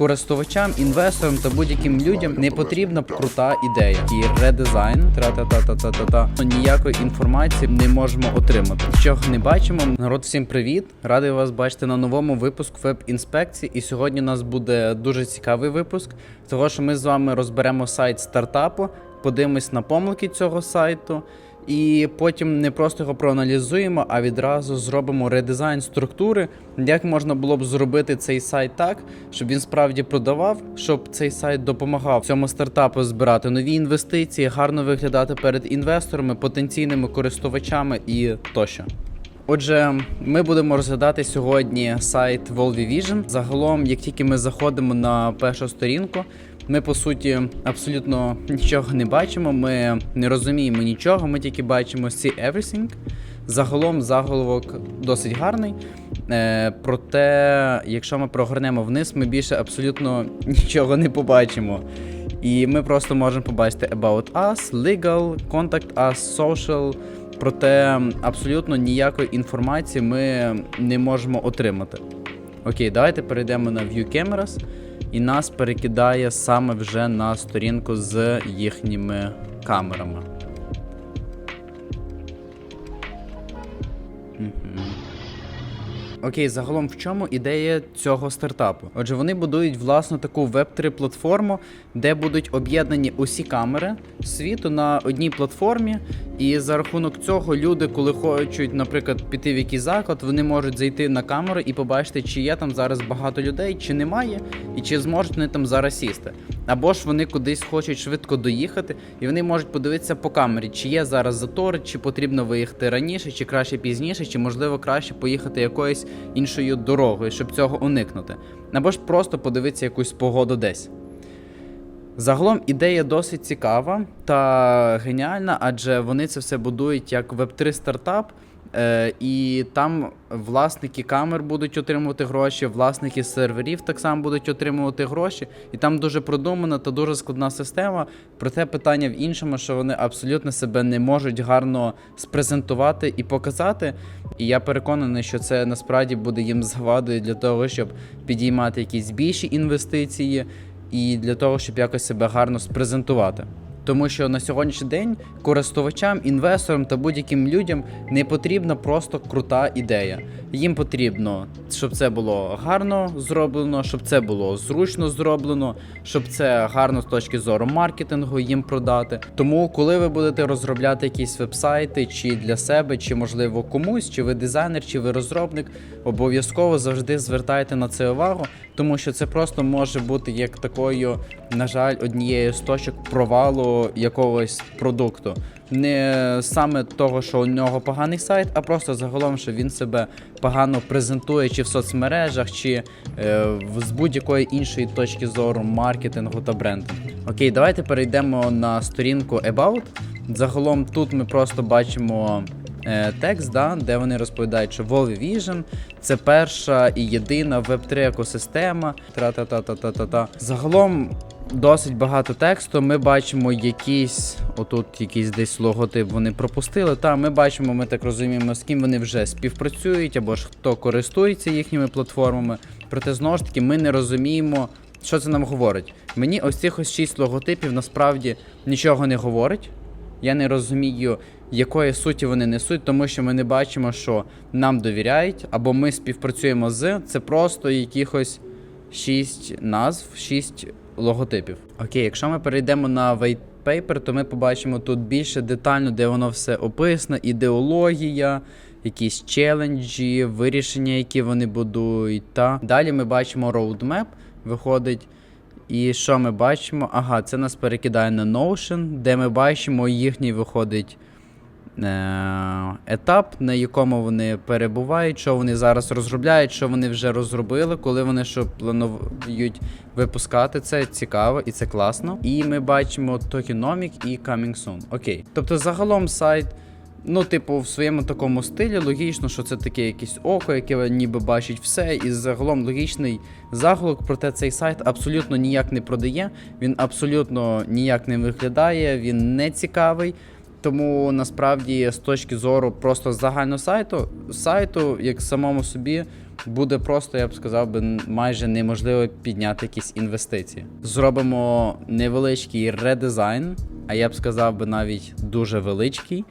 Користувачам, інвесторам та будь-яким людям не потрібна крута ідея. І редизайн, тра-та-та-та-та-та-та. Ніякої інформації не можемо отримати. Чого не бачимо. Народ, всім привіт! Радий вас бачити на новому випуску веб-інспекції. І сьогодні у нас буде дуже цікавий випуск, того що ми з вами розберемо сайт стартапу, подивимось на помилки цього сайту. І потім не просто його проаналізуємо, а відразу зробимо редизайн структури, як можна було б зробити цей сайт так, щоб він справді продавав, щоб цей сайт допомагав цьому стартапу збирати нові інвестиції, гарно виглядати перед інвесторами, потенційними користувачами і тощо. Отже, ми будемо розглядати сьогодні сайт Volvi Vision. Загалом, як тільки ми заходимо на першу сторінку, ми по суті абсолютно нічого не бачимо. Ми не розуміємо нічого. Ми тільки бачимо See Everything. Загалом заголовок досить гарний. Е, проте, якщо ми прогорнемо вниз, ми більше абсолютно нічого не побачимо. І ми просто можемо побачити About Us, Legal, Contact Us, Social. Проте абсолютно ніякої інформації ми не можемо отримати. Окей, давайте перейдемо на View Cameras, і нас перекидає саме вже на сторінку з їхніми камерами. Окей, загалом в чому ідея цього стартапу? Отже, вони будують власну таку веб-3 платформу, де будуть об'єднані усі камери світу на одній платформі. І за рахунок цього люди, коли хочуть, наприклад, піти в якийсь заклад, вони можуть зайти на камеру і побачити, чи є там зараз багато людей, чи немає, і чи зможуть вони там зараз сісти. Або ж вони кудись хочуть швидко доїхати, і вони можуть подивитися по камері, чи є зараз затори, чи потрібно виїхати раніше, чи краще пізніше, чи можливо краще поїхати якоюсь іншою дорогою, щоб цього уникнути. Або ж просто подивитися якусь погоду десь. Загалом ідея досить цікава та геніальна, адже вони це все будують як Web3 стартап. Е, і там власники камер будуть отримувати гроші, власники серверів так само будуть отримувати гроші. І там дуже продумана та дуже складна система. Проте питання в іншому, що вони абсолютно себе не можуть гарно спрезентувати і показати. І я переконаний, що це насправді буде їм завадою для того, щоб підіймати якісь більші інвестиції і для того, щоб якось себе гарно спрезентувати. Тому що на сьогоднішній день користувачам, інвесторам та будь-яким людям не потрібна просто крута ідея. Їм потрібно, щоб це було гарно зроблено, щоб це було зручно зроблено, щоб це гарно з точки зору маркетингу їм продати. Тому, коли ви будете розробляти якісь вебсайти, чи для себе, чи можливо комусь, чи ви дизайнер, чи ви розробник, обов'язково завжди звертайте на це увагу, тому що це просто може бути як такою, на жаль, однією з точок провалу якогось продукту. Не саме того, що у нього поганий сайт, а просто загалом, що він себе погано презентує чи в соцмережах, чи е, з будь-якої іншої точки зору маркетингу та брендингу. Окей, давайте перейдемо на сторінку About. Загалом тут ми просто бачимо е, текст, да, де вони розповідають, що Volvo Vision це перша і єдина Web3 екосистема. Тра-та-та-та-та-та. Загалом досить багато тексту. Ми бачимо якийсь, отут якийсь десь логотип вони пропустили. Та ми бачимо, ми так розуміємо, з ким вони вже співпрацюють, або ж хто користується їхніми платформами. Проте знову ж таки ми не розуміємо. Що це нам говорить? Мені ось цих ось шість логотипів насправді нічого не говорить. Я не розумію, якої суті вони несуть, тому що ми не бачимо, що нам довіряють, або ми співпрацюємо з. Це просто якихось шість назв, шість логотипів. Окей, якщо ми перейдемо на white paper, то ми побачимо тут більше детально, де воно все описано, ідеологія, якісь челенджі, вирішення, які вони будують. Та далі ми бачимо roadmap, виходить. І що ми бачимо? Ага, це нас перекидає на Notion, де ми бачимо їхній виходить етап, на якому вони перебувають, що вони зараз розробляють, що вони вже розробили, коли вони що планують випускати. Це цікаво і це класно. І ми бачимо Tokenomic і Coming Soon. Окей. Тобто, загалом сайт. Ну, типу, в своєму такому стилі логічно, що це таке якесь око, яке ніби бачить все, і загалом логічний заголовок, проте цей сайт абсолютно ніяк не продає, він абсолютно ніяк не виглядає, він не цікавий. Тому насправді з точки зору просто загального сайту, сайту, як самому собі, буде просто, я б сказав би, майже неможливо підняти якісь інвестиції. Зробимо невеличкий редизайн, а я б сказав би навіть дуже величкий.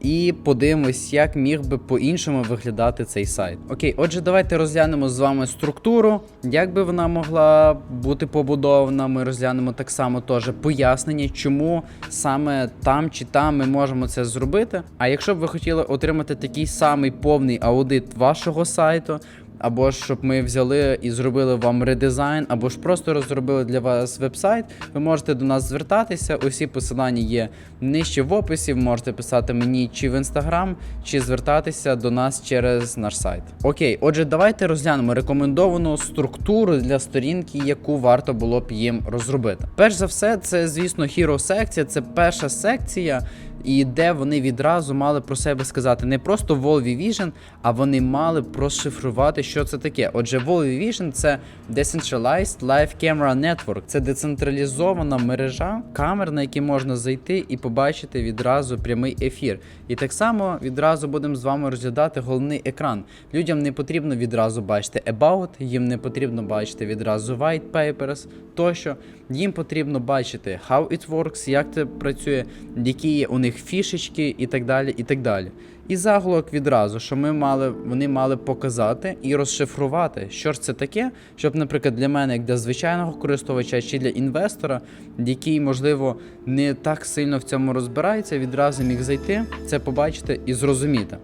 І подивимось, як міг би по-іншому виглядати цей сайт. Окей, отже, давайте розглянемо з вами структуру, як би вона могла бути побудована. Ми розглянемо так само теж пояснення, чому саме там чи там ми можемо це зробити. А якщо б ви хотіли отримати такий самий повний аудит вашого сайту, або щоб ми взяли і зробили вам редизайн, або ж просто розробили для вас вебсайт, ви можете до нас звертатися. Усі посилання є нижче в описі. Ви можете писати мені чи в інстаграм, чи звертатися до нас через наш сайт. Окей, отже, давайте розглянемо рекомендовану структуру для сторінки, яку варто було б їм розробити. Перш за все, це звісно hero секція, це перша секція. І де вони відразу мали про себе сказати не просто Volvo Vision, а вони мали прошифрувати, що це таке. Отже, Volvo Vision – це Decentralized Live Camera Network. Це децентралізована мережа камер, на які можна зайти і побачити відразу прямий ефір. І так само відразу будемо з вами розглядати головний екран. Людям не потрібно відразу бачити About, їм не потрібно бачити відразу White Papers тощо. Їм потрібно бачити how it works, як це працює, які є у них фішечки і так далі. І так далі. І заголовок відразу, що ми мали, вони мали показати і розшифрувати, що ж це таке, щоб, наприклад, для мене, як для звичайного користувача чи для інвестора, який, можливо, не так сильно в цьому розбирається, відразу міг зайти, це побачити і зрозуміти.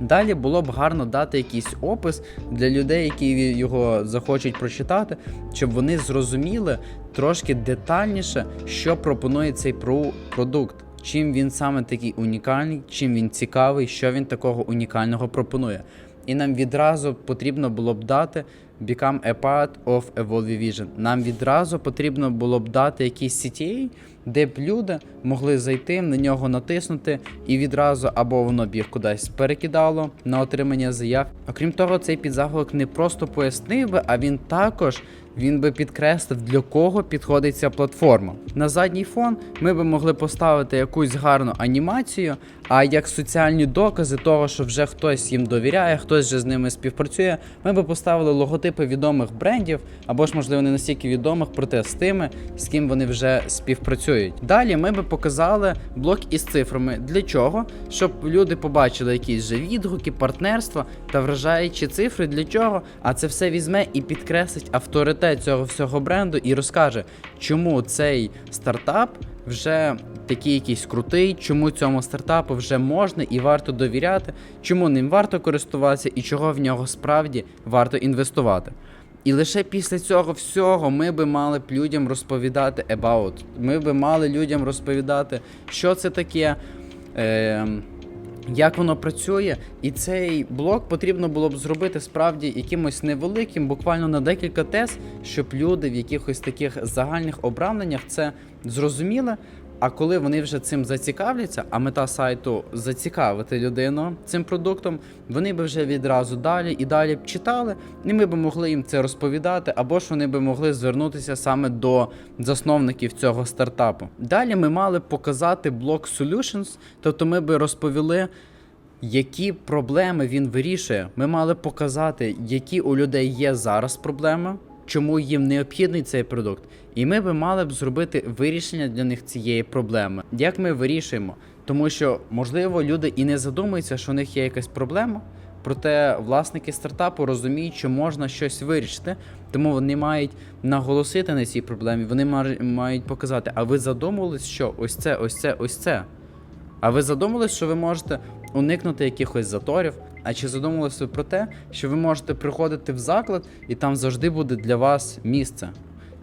Далі було б гарно дати якийсь опис для людей, які його захочуть прочитати, щоб вони зрозуміли трошки детальніше, що пропонує цей продукт, чим він саме такий унікальний, чим він цікавий, що він такого унікального пропонує. І нам відразу потрібно було б дати Become a part of Evolve Vision. Нам відразу потрібно було б дати якийсь CTA, де б люди могли зайти, на нього натиснути, і відразу або воно б їх кудись перекидало на отримання заяв. Окрім того, цей підзаголовок не просто пояснив би, а він також він би підкреслив, для кого підходить ця платформа. На задній фон ми би могли поставити якусь гарну анімацію, а як соціальні докази того, що вже хтось їм довіряє, хтось вже з ними співпрацює, ми би поставили логотипи відомих брендів, або ж, можливо, не настільки відомих, проте з тими, з ким вони вже співпрацюють. Далі ми би показали блок із цифрами. Для чого? Щоб люди побачили якісь же відгуки, партнерства та вражаючі цифри. Для чого? А це все візьме і підкреслить авторитет цього всього бренду і розкаже, чому цей стартап вже такий якийсь крутий, чому цьому стартапу вже можна і варто довіряти, чому ним варто користуватися і чого в нього справді варто інвестувати. І лише після цього всього ми би мали б людям розповідати about. Ми би мали людям розповідати, що це таке. Е, як воно працює, і цей блок потрібно було б зробити справді якимось невеликим, буквально на декілька тез, щоб люди в якихось таких загальних обрамленнях це зрозуміли. А коли вони вже цим зацікавляться, а мета сайту зацікавити людину цим продуктом, вони би вже відразу далі і далі б читали, і ми б могли їм це розповідати, або ж вони б могли звернутися саме до засновників цього стартапу. Далі ми мали б показати блок Solutions, тобто ми би розповіли. Які проблеми він вирішує? Ми мали показати, які у людей є зараз проблеми, чому їм необхідний цей продукт, і ми би мали б зробити вирішення для них цієї проблеми. Як ми вирішуємо? Тому що можливо люди і не задумуються, що у них є якась проблема. Проте власники стартапу розуміють, що можна щось вирішити, тому вони мають наголосити на цій проблемі. Вони мають показати, а ви задумувались, що ось це, ось це, ось це. А ви задумались, що ви можете уникнути якихось заторів? А чи задумувалися про те, що ви можете приходити в заклад і там завжди буде для вас місце?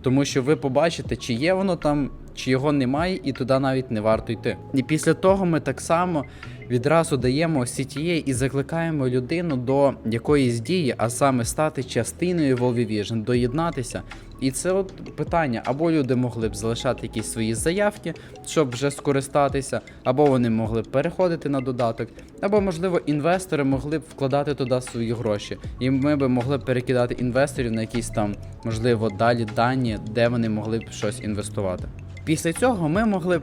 Тому що ви побачите, чи є воно там, чи його немає, і туди навіть не варто йти. І після того ми так само відразу даємо CTA і закликаємо людину до якоїсь дії, а саме стати частиною Volvo доєднатися. І це от питання: або люди могли б залишати якісь свої заявки, щоб вже скористатися, або вони могли б переходити на додаток, або, можливо, інвестори могли б вкладати туди свої гроші. І ми б могли б перекидати інвесторів на якісь там, можливо, далі дані, де вони могли б щось інвестувати. Після цього ми могли б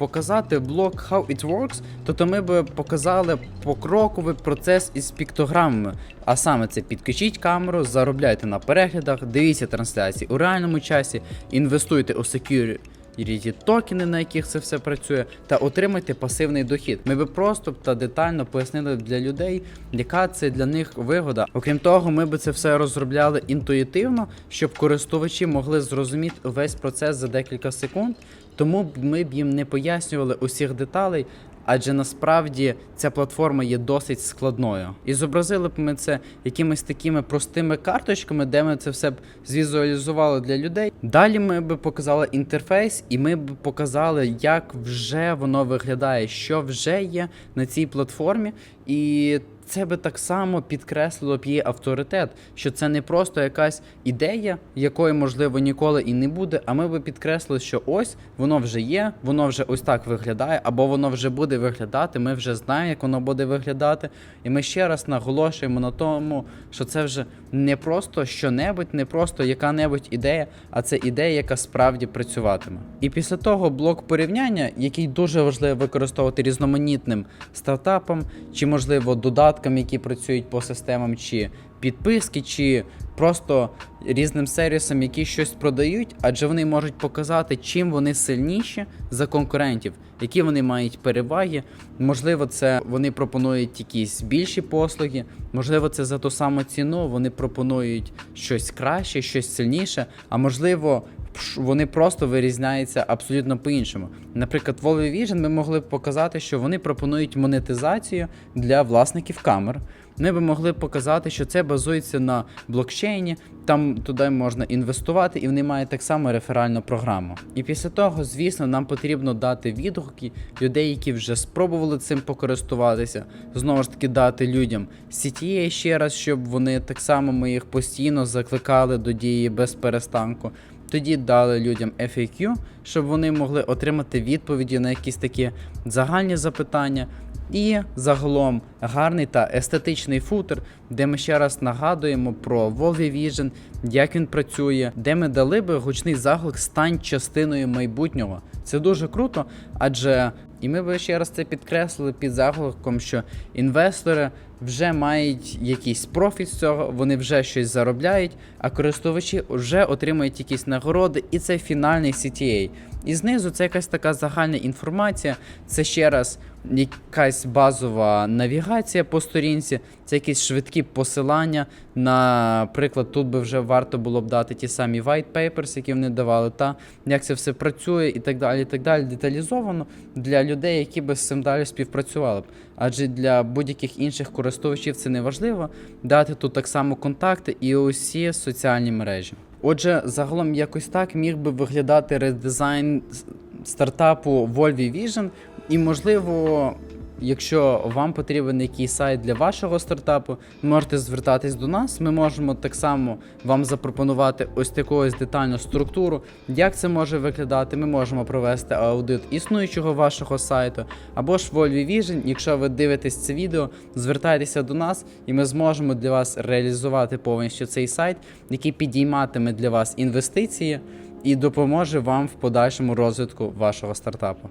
показати блок How It Works, то, то ми б показали покроковий процес із піктограмами. А саме це підключіть камеру, заробляйте на переглядах, дивіться трансляції у реальному часі, інвестуйте у security Різі токени, на яких це все працює, та отримайте пасивний дохід. Ми би просто та детально пояснили для людей, яка це для них вигода. Окрім того, ми би це все розробляли інтуїтивно, щоб користувачі могли зрозуміти весь процес за декілька секунд. Тому ми б їм не пояснювали усіх деталей. Адже насправді ця платформа є досить складною. І зобразили б ми це якимись такими простими карточками, де ми це все б звізуалізували для людей. Далі ми б показали інтерфейс, і ми б показали, як вже воно виглядає, що вже є на цій платформі. І це би так само підкреслило б її авторитет, що це не просто якась ідея, якої можливо ніколи і не буде. А ми би підкреслили, що ось воно вже є, воно вже ось так виглядає, або воно вже буде виглядати. Ми вже знаємо, як воно буде виглядати. І ми ще раз наголошуємо на тому, що це вже не просто що-небудь, не просто яка-небудь ідея, а це ідея, яка справді працюватиме. І після того блок порівняння, який дуже важливо використовувати різноманітним стартапам, чи можливо додаткам, які працюють по системам, чи підписки, чи просто різним сервісам, які щось продають, адже вони можуть показати, чим вони сильніші за конкурентів, які вони мають переваги. Можливо, це вони пропонують якісь більші послуги, можливо, це за ту саму ціну вони пропонують щось краще, щось сильніше, а можливо. Вони просто вирізняються абсолютно по-іншому. Наприклад, в Volvo Vision ми могли б показати, що вони пропонують монетизацію для власників камер. Ми б могли показати, що це базується на блокчейні, там туди можна інвестувати, і вони мають так само реферальну програму. І після того, звісно, нам потрібно дати відгуки людей, які вже спробували цим покористуватися. Знову ж таки, дати людям CTA ще раз, щоб вони так само ми їх постійно закликали до дії без перестанку. Тоді дали людям FAQ, щоб вони могли отримати відповіді на якісь такі загальні запитання. І загалом гарний та естетичний футер, де ми ще раз нагадуємо про Volvo Vision, як він працює, де ми дали би гучний заклик стань частиною майбутнього. Це дуже круто, адже і ми би ще раз це підкреслили під закликом, що інвестори вже мають якийсь профіт з цього, вони вже щось заробляють, а користувачі вже отримують якісь нагороди, і це фінальний CTA. І знизу це якась така загальна інформація. Це ще раз якась базова навігація по сторінці, це якісь швидкі посилання. Наприклад, тут би вже варто було б дати ті самі white papers, які вони давали, та як це все працює, і так далі. і так далі, Деталізовано для людей, які би з цим далі співпрацювали б. Адже для будь-яких інших користувачів це не важливо. Дати тут так само контакти і усі соціальні мережі. Отже, загалом якось так міг би виглядати редизайн стартапу Volvi Vision, і можливо. Якщо вам потрібен якийсь сайт для вашого стартапу, можете звертатись до нас. Ми можемо так само вам запропонувати ось таку ось детальну структуру, як це може виглядати. Ми можемо провести аудит існуючого вашого сайту, або ж Volvo Vision. Якщо ви дивитесь це відео, звертайтеся до нас, і ми зможемо для вас реалізувати повністю цей сайт, який підійматиме для вас інвестиції і допоможе вам в подальшому розвитку вашого стартапу.